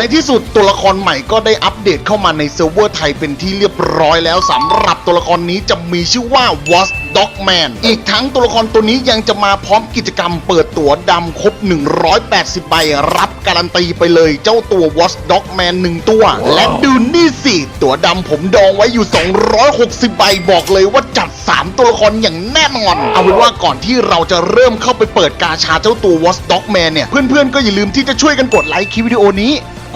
ในที่สุดตัวละครใหม่ก็ได้อัปเดตเข้ามาในเซิร์ฟเวอร์ไทยเป็นที่เรียบร้อยแล้วสำหรับตัวละครนี้จะมีชื่อว่า Watch Dogman อีกทั้งตัวละครตัวนี้ยังจะมาพร้อมกิจกรรมเปิดตั๋วดำครบ 180 ใบ รับการันตีไปเลยเจ้าตัว Watch Dogman 1 ตัว และดูนี่สิ ตั๋วดำผมดองไว้อยู่ 260 ใบบอกเลยว่าจัด 3 ตัวละครอย่างแน่นอน เอาเป็นว่าก่อนที่เราจะเริ่มเข้าไปเปิดกาชาเจ้าตัว Watch Dogman เนี่ยเพื่อนๆก็อย่าลืมที่จะช่วยกันกดไลค์คลิปวิดีโอนี้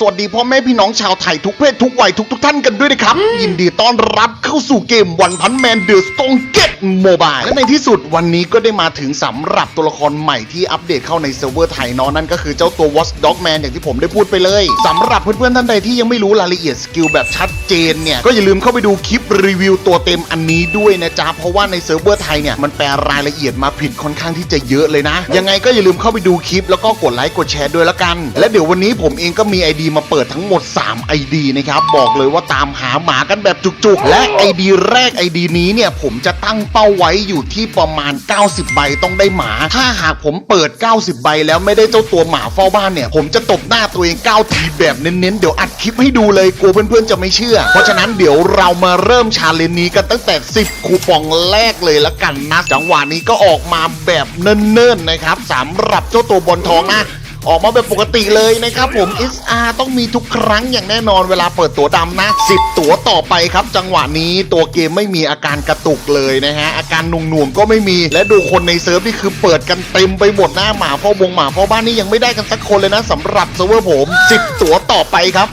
สวัสดีพ่อแม่พี่น้องชาวไทยทุกเพศทุกวัยทุกทุกๆท่านกันด้วยนะครับ ยินดีต้อนรับเข้าสู่เกมวันพันแมนเดอะสตองเก็ตโมบายและในที่สุดวันนี้ก็ได้มาถึงสำหรับตัวละครใหม่ที่อัปเดตเข้าในเซิร์ฟเวอร์ไทยเนอะนั่นก็คือเจ้าตัว Watch Dog Man อย่างที่ผมได้พูดไปเลยสำหรับเพื่อนๆท่านใดที่ยังไม่รู้รายละเอียดสกิลแบบชัดเจนเนี่ยก็อย่าลืมเข้าไปดูคลิปรีวิวตัวเต็มอันนี้ด้วยนะจ๊ะเพราะว่าในเซิร์ฟเวอร์ไทยเนี่ยมันแปลรายละเอียดมาผิดค่อนข้างที่จะเยอะเลยนะ ยังไงก็อย่าลืมเข้าไปดูคลิปแล้วก็กดไลค์กดแชร์ด้วยละกัน และเดี๋ยววันนี้ผมเองก็มี ID มาเปิดทั้งหมด 3 ID นะครับ บอกเลยว่าตามหาหมากันแบบจุกๆ และ ID แรก ID นี้เนี่ย ผมจะตั้งเป้าไว้อยู่ที่ประมาณ 90 ใบต้องได้หมา ถ้าหากผมเปิด 90 ใบแล้วไม่ได้เจ้าตัวหมาเฝ้าบ้านเนี่ย ผมจะตบหน้าตัวเอง9ทีแบบเน้นๆ เดี๋ยวอัดคลิปให้ดูเลยกลัวเพื่อนๆจะไม่เชื่อ เพราะฉะนั้นเดี๋ยวเรามาเริ่มชาเลนจ์นี้กันตั้งแต่ 10 คูปองแรกเลยละกันนะจังหวะนี้ก็ออกมาแบบเนิ่นๆนะครับสำหรับเจ้าตัวบอลทองนะ ออกมาแบบปกติเลยนะครับผม SR ต้องมีทุกครั้งอย่างแน่นอนเวลาเปิดตัวดำนะ 10 ตัวต่อไปครับ จังหวะนี้ตัวเกมไม่มีอาการกระตุกเลยนะฮะ อาการหน่วงๆก็ไม่มีและดูคนในเซิร์ฟนี่คือเปิดกันเต็มไปหมดหน้าหมาพ่อบงหมาพ่อบ้านนี่ยังไม่ได้กันสักคนเลยนะสำหรับเซิร์ฟเวอร์ผม 10 ตัวต่อไปครับ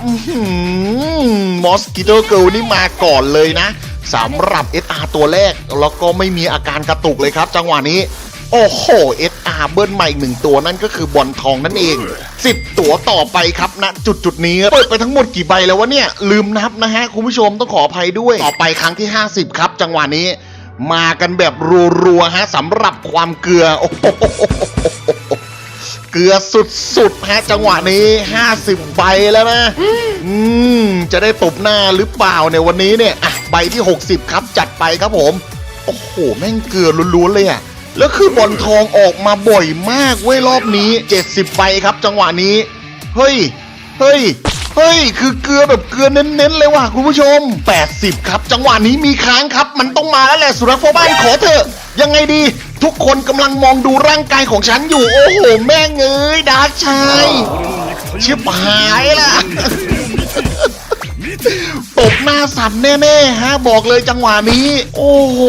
มอสกิโตเกิลนี่มาก่อนเลยนะสำหรับ SR ตัวแรกแล้วก็ไม่มีอาการกระตุกเลยครับ จังหวะนี้ โอ้โห SR เบิ้ลใหม่อีกหนึ่งตัวนั่นก็คือบอลทองนั่นเอง 10 ตัวต่อไปครับณจุดจุดนี้เปิดไปทั้งหมดกี่ใบแล้ววะเนี่ยลืมนับนะฮะคุณผู้ชมต้องขออภัยด้วยต่อไปครั้งที่ 50 ครับ จังหวะนี้ มากันแบบรัวๆฮะสำหรับความเกลือโอ้โหเกลือสุดๆฮะจังหวะนี้ 50 ใบแล้วนะอืมจะได้ตบหน้าหรือเปล่าในวันนี้เนี่ยอะใบที่ 60 ครับจัดไปครับผม โอ้โหแม่งเกลือล้วนๆเลยอะ แล้วคือบอลทองออกมาบ่อยมากเว้ยรอบนี้ 70ใบครับจังหวะนี้ เฮ้ย เฮ้ย เฮ้ย คือเกลือแบบเกลือเน้นๆเลยว่ะคุณผู้ชม 80 ครับ จังหวะนี้มีค้างครับ มันต้องมาแล้วแหละสุรฟบ้านขอเถอะ ยังไงดี ทุกคนกำลังมองดูร่างกายของฉันอยู่ โอ้โห แม่งเอ้ยดาร์กชายชิบหายละ หน้าสั่นแน่ๆฮะบอกเลยจังหวะนี้ โอ้โห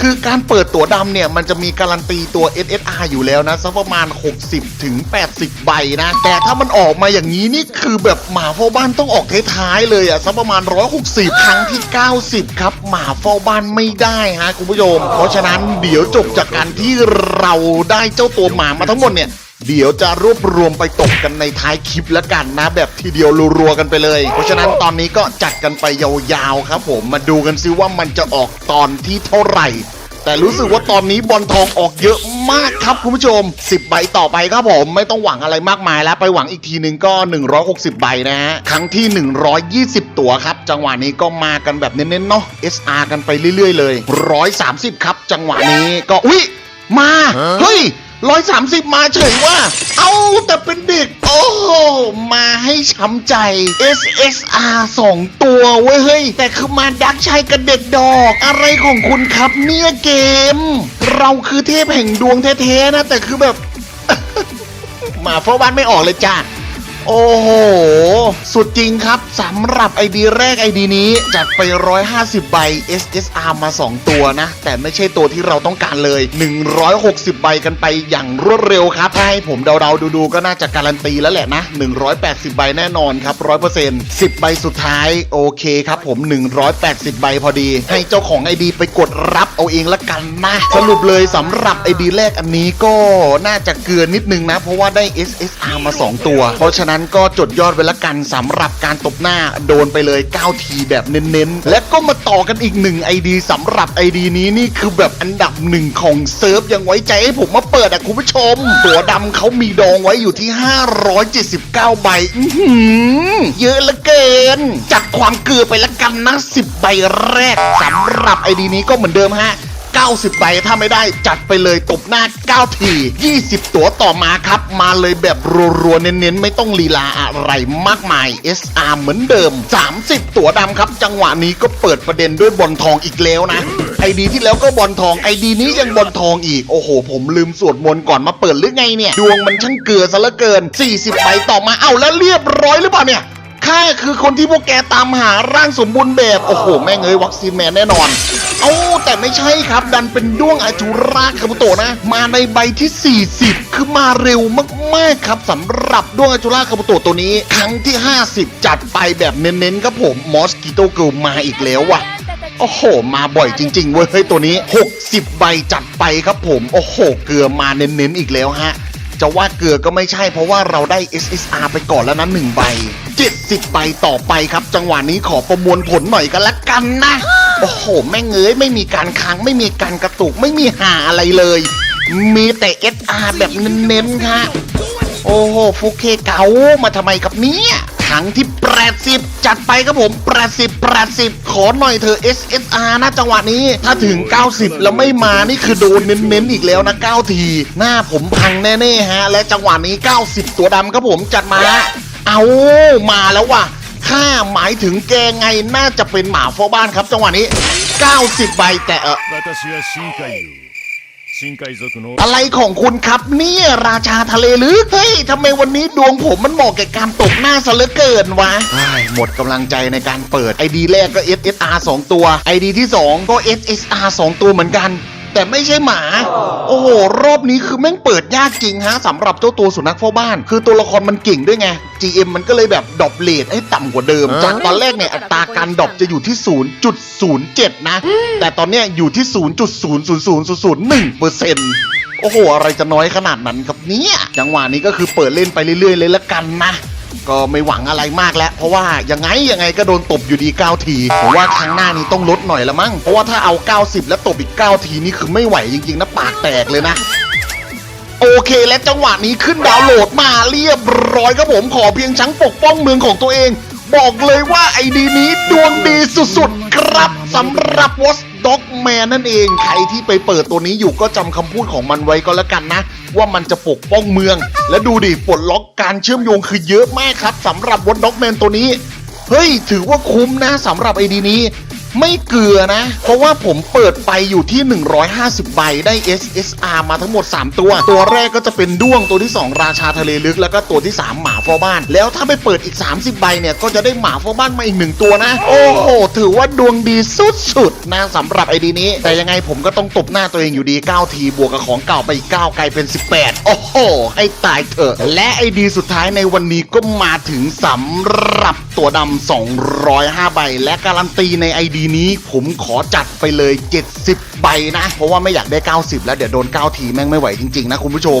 คือการเปิดตั๋วดำเนี่ย มันจะมีการันตีตัว SSR อยู่แล้วนะสักประมาณ 60ถึง80 ใบนะ แต่ถ้ามันออกมาอย่างนี้นี่คือแบบหมาเฝ้าบ้านต้องออกท้ายๆเลยอะสักประมาณ 160 ครั้งที่ 90 ครับ หมาเฝ้าบ้านไม่ได้ฮะคุณผู้ชม เพราะฉะนั้นเดี๋ยวจบจากการที่เราได้เจ้าตัวหมามาทั้งหมดเนี่ย เดี๋ยวจะรวบรวมไปตกกันในท้ายคลิปแล้วกันนะแบบทีเดียวรัวๆกันไปเลย เพราะฉะนั้นตอนนี้ก็จัดกันไปยาวๆครับผมมาดูกันซิว่ามันจะออกตอนที่เท่าไหร่ แต่รู้สึกว่าตอนนี้บอลทองออกเยอะมากครับคุณผู้ชม 10 ใบต่อไปครับผมไม่ต้องหวังอะไรมากมายแล้วไปหวังอีกทีหนึ่งก็ 160 ใบนะฮะครั้งที่ 120 ตัวครับ จังหวะนี้ก็มากันแบบเน้นๆเนาะ SR กันไปเรื่อยๆเลย 130 ครับ จังหวะนี้ก็อุ๊ยมาเฮ้ย ร้อยสามสิบมาเฉยว่า เอาแต่เป็นเด็ก โอ้โหมาให้ช้ำใจ SSR สองตัวเว้ยเฮ้ย แต่คือมาดักชัยกับเด็กดอก อะไรของคุณครับเนี่ยเกม เราคือเทพแห่งดวงแท้ๆนะ แต่คือแบบ หมาเฝ้าบ้านไม่ออกเลยจ้า โอ้โห สุดจริงครับสำหรับไอดีแรกไอดีนี้ จัดไป 150 ใบ SSR มา 2 ตัวนะ แต่ไม่ใช่ตัวที่เราต้องการเลย 160 ใบกันไปอย่างรวดเร็วครับ ถ้าให้ผมเดาๆดูๆก็น่าจะการันตีแล้วแหละนะ 180 ใบแน่นอนครับ 100% 10 ใบสุดท้ายโอเคครับผม 180 ใบพอดี ให้เจ้าของไอดีไปกดรับเอาเองละกันนะสรุปเลยสำหรับไอดีแรกอันนี้ก็น่าจะเกลือนิดนึงนะ เพราะว่าได้ SSR มา 2 ตัว เพราะฉะนั้นก็จดยอดไว้ละกันสำหรับการตบหน้าโดนไปเลย 9 ทีแบบเน้นๆ และก็มาต่อกันอีกหนึ่ง ID สำหรับ ID นี้นี่คือแบบอันดับหนึ่งของเซิร์ฟยังไว้ใจให้ผมมาเปิดอะคุณผู้ชม ตัวดำเขามีดองไว้อยู่ที่ 579 ใบเยอะเหลือเกิน จัดความเกลือไปละกันนะ 10 ใบแรกสำหรับ ID นี้ก็เหมือนเดิมฮะ 90ใบถ้าไม่ได้จัดไปเลยตบหน้า 9 ที 20 ตัวต่อมาครับ มาเลยแบบรัวๆ เน้นๆ ไม่ต้องลีลาอะไรมากมาย SR เหมือนเดิม 30 ตัวดำครับ จังหวะนี้ก็เปิดประเด็นด้วยบอลทองอีกแล้วนะไอดีที่แล้วก็บอลทองไอดีนี้ยังบอลทองอีก โอ้โห ผมลืมสวดมนต์ก่อนมาเปิดหรือไงเนี่ย ดวงมันช่างเกลือซะเหลือเกิน 40ใบต่อมาเอ้าแล้วเรียบร้อยหรือเปล่าเนี่ย ข้าคือคนที่พวกแกตามหาร่างสมบูรณ์แบบ โอ้โห แม่งเอ้ยวัคซีนแมนแน่นอน เอ้าแต่ไม่ใช่ครับดันเป็นด้วงอาจูราคาบุโตะนะ มาในใบที่ 40 คือมาเร็วมากๆครับสำหรับด้วงอาจูราคาบุโตะตัวนี้ ครั้งที่ 50 จัดไปแบบเน้นๆครับผมมอสกิโตเกิลมาอีกแล้วว่ะโอ้โห มาบ่อยจริงๆเว้ยเฮ้ยตัวนี้ 60 ใบจัดไปครับผม โอ้โห เกลือมาเน้นๆอีกแล้วฮะ จะว่าเกลือก็ไม่ใช่เพราะว่าเราได้ SSR ไปก่อนแล้วนะหนึ่งใบ70ใบต่อไปครับ จังหวะนี้ขอประมวลผลหน่อยกันละกันนะ โอ้โห แม่งเอ้ยไม่มีการค้างไม่มีการกระตุกไม่มีหาอะไรเลย มีแต่ SR แบบเน้นๆค่ะโอ้โหฟุกเคเก๋ามาทำไมกับเนี้ยครั้งที่ 80 จัดไปครับผม 80 80 ขอหน่อยเธอะ SSR นะจังหวะนี้ ถ้าถึง 90 แล้วไม่มานี่คือโดนเน้นๆอีกแล้วนะ 9 ที หน้าผมพังแน่ ๆ ฮะ และจังหวะนี้ 90 ตัวดำครับผมจัดมา เอามาแล้วว่ะข้าหมายถึงแกไงน่าจะเป็นหมาเฝ้าบ้านครับจังหวะนี้ 90 ใบแต่เอออะไรของคุณครับเนี่ยราชาทะเลหรือเฮ้ยทำไมวันนี้ดวงผมมันเหมาะแก่การตกหน้าซะเหลือเกินวะหมดกำลังใจในการเปิดไอดีแรกก็ SSR 2 ตัวไอดีที่ 2 ก็ SSR 2 ตัวเหมือนกัน แต่ไม่ใช่หมา โอ้โห รอบนี้คือแม่งเปิดยากจริงฮะสำหรับเจ้าตัวสุนัขเฝ้าบ้าน คือตัวละครมันเก่งด้วยไง GM มันก็เลยแบบดรอปเลทให้ต่ำกว่าเดิม จากตอนแรกเนี่ยอัตราการดรอปจะอยู่ที่ 0.07 นะ แต่ตอนเนี้ยอยู่ที่ 0.00001เปอร์เซ็นต์โอ้โห อะไรจะน้อยขนาดนั้นครับเนี่ยจังหวะนี้ก็คือเปิดเล่นไปเรื่อยๆเลยละกันนะ ก็ไม่หวังอะไรมากแล้ว เพราะว่ายังไงยังไงก็โดนตบอยู่ดี 9 ทีผมว่าครั้งหน้านี้ต้องลดหน่อยละมั้งเพราะว่าถ้าเอา 90 แล้วตบอีก 9 ทีนี่คือไม่ไหวจริงๆนะปากแตกเลยนะโอเคและจังหวะนี้ขึ้นดาวน์โหลดมาเรียบร้อยครับผมขอเพียงชั้งปกป้องเมืองของตัวเอง บอกเลยว่าไอดีนี้ดวงดีสุดๆ ครับสำหรับวอสด็อกแมนนั่นเอง ใครที่ไปเปิดตัวนี้อยู่ก็จำคำพูดของมันไว้ก็แล้วกันนะ ว่ามันจะปกป้องเมือง และดูดิปลดล็อกการเชื่อมโยงคือเยอะมากครับสำหรับวอสด็อกแมนตัวนี้ เฮ้ย ถือว่าคุ้มนะสำหรับไอดีนี้ไม่เกลือนะ เพราะว่าผมเปิดไปอยู่ที่ 150 ใบ ได้ SSR มาทั้งหมด 3 ตัว ตัวแรกก็จะเป็นด้วง ตัวที่ 2 ราชาทะเลลึก แล้วก็ตัวที่ 3 หมาเฝ้าบ้าน แล้วถ้าไปเปิดอีก 30 ใบเนี่ย ก็จะได้หมาเฝ้าบ้านมาอีกหนึ่งตัวนะ โอ้โห ถือว่าดวงดีสุดๆนะสำหรับไอดีนี้ แต่ยังไงผมก็ต้องตบหน้าตัวเองอยู่ดี 9 ทีบวกกับของเก่าไปอีก9กลายเป็น 18 โอ้โห ให้ตายเถอะ และไอดีสุดท้ายในวันนี้ก็มาถึงสำหรับตัวดำ205 ใบ และการันตีในไอดีนี้ ผมขอจัดไปเลย 70 ใบนะ เพราะว่าไม่อยากได้ 90 แล้วเดี๋ยวโดน 9 ทีแม่งไม่ไหวจริงๆนะคุณผู้ชม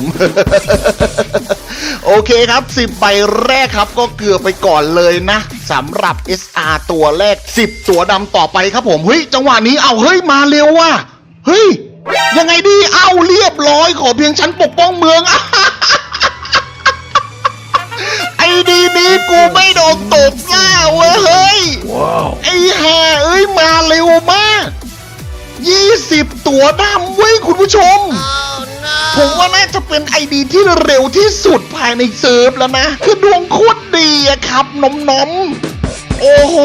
โอเคครับ 10 ใบแรกครับก็เกือบไปก่อนเลยนะสำหรับ SR ตัวแรก 10 ตัวดำต่อไปครับผมเฮ้ยจังหวะนี้เอาเฮ้ยมาเร็วว่ะเฮ้ยยังไงดีเอาเรียบร้อยขอเพียงฉันปกป้องเมืองไอ้ดีนี้กูไม่โดนตบหน้าเว้ยเฮ้ยไอ้แห่เอ้ยมาเร็วมาก 20 ตัวดำเว้ยคุณผู้ชม ผมว่าน่าจะเป็นไอดีที่เร็วที่สุดภายในเซิร์ฟแล้วนะ คือดวงโคตรดีอะครับนมนมๆ โอ้โห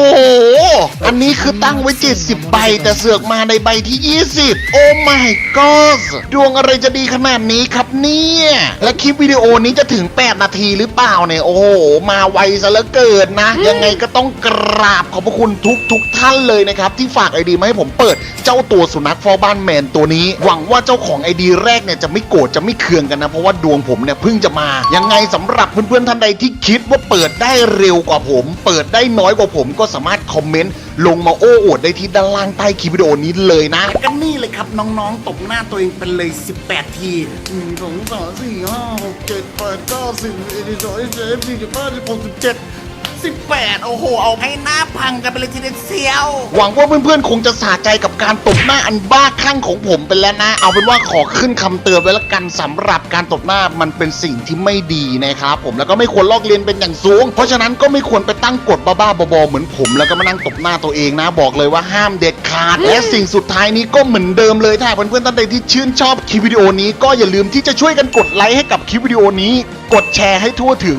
อันนี้คือตั้งไว้ 70 ใบ แต่เสือกมาในใบที่ 20 โอ้ my god ดวงอะไรจะดีขนาดนี้ครับเนี่ย และคลิปวิดีโอนี้จะถึง 8 นาทีหรือเปล่าเนี่ย โอ้โห มาไวซะเหลือเกินนะ ยังไงก็ต้องกราบขอบพระคุณทุกทุกๆท่านเลยนะครับ ที่ฝากไอดีมาให้ผมเปิดเจ้าตัวสุนัขฟอบ้านแมนตัวนี้ หวังว่าเจ้าของไอดีแรกเนี่ยจะไม่โกรธจะไม่เคืองกันนะ เพราะว่าดวงผมเนี่ยเพิ่งจะมา ยังไงสำหรับเพื่อนๆท่านใดที่คิดว่าเปิดได้เร็วกว่าผม เปิดได้น้อยกว่าผมก็สามารถคอมเมนต์ลงมาโอ้อวดได้ที่ด้านล่างใต้คลิปวิดีโอนี้เลยนะก็นี่เลยครับน้องๆ ตบหน้าตัวเองเป็นเลย 18 ที1 2 3 4 5 6 7 8 9 10 11 12 13 14 15 16 17 18 โอ้โห เอาให้หน้าพังกันไปเลยทีเดียวเชียว หวังว่าเพื่อนๆ คงจะสะใจกับการตบหน้าอันบ้าคลั่งของผมไปแล้วนะ เอาเป็นว่าขอขึ้นคำเตือนไว้ละกันสำหรับการตบหน้ามันเป็นสิ่งที่ไม่ดีนะครับผมแล้วก็ไม่ควรลอกเลียนเป็นอย่างสูง เพราะฉะนั้นก็ไม่ควรไปตั้งกฎบ้าๆบอๆเหมือนผม แล้วก็มานั่งตบหน้าตัวเองนะ บอกเลยว่าห้ามเด็ดขาด และสิ่งสุดท้ายนี้ก็เหมือนเดิมเลยถ้าเพื่อนๆท่านใดที่ชื่นชอบคลิปวิดีโอนี้ก็อย่าลืมที่จะช่วยกันกดไลค์ให้กับคลิปวิดีโอนี้ กดแชร์ให้ทั่วถึง